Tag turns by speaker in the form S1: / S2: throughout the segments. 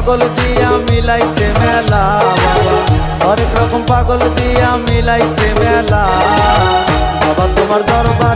S1: পাগল দিয়া মিলাইছে মেলা। বাবা হরেক রকম পাগল দিয়া মিলাইছে মেলা। বাবা তোমার দরবারে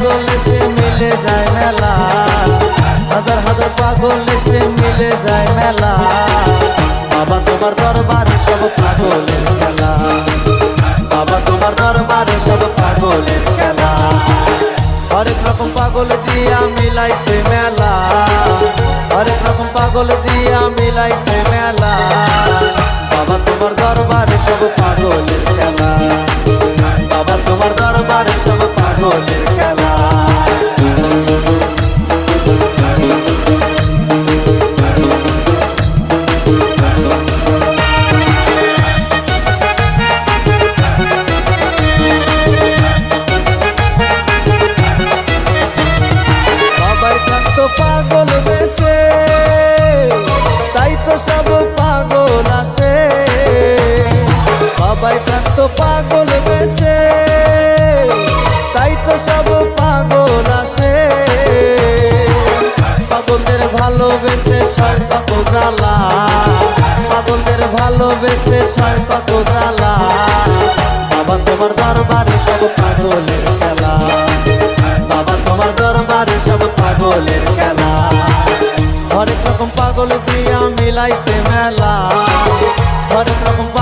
S1: পাগল এসে মিলে যায় মেলা। হাজার হাজার পাগল এসে মিলে যায় মেলা। বাবা, তোমার দরবারে সব পাগলের খেলা। বাবা, তোমার দরবারে সব পাগলের খেলা। হরেক রকম পাগল দিয়া মিলাইছে মেলা। হরেক রকম পাগল দিয়া মিলাইছে মেলা। কান্ত পাগল বেশে তাই তো সব পাগল আছে। পাগলদের ভালোবেসে সয় কত জ্বালা, পাগলদের ভালোবেসে সয় কত জ্বালা। বাবা, তোমার দরবারে সব পাগলের খেলা। বাবা, তোমার দরবারে সব পাগলের খেলা। হরেক রকম পাগল দিয়া মিলাইছে মেলা। হরেক রকম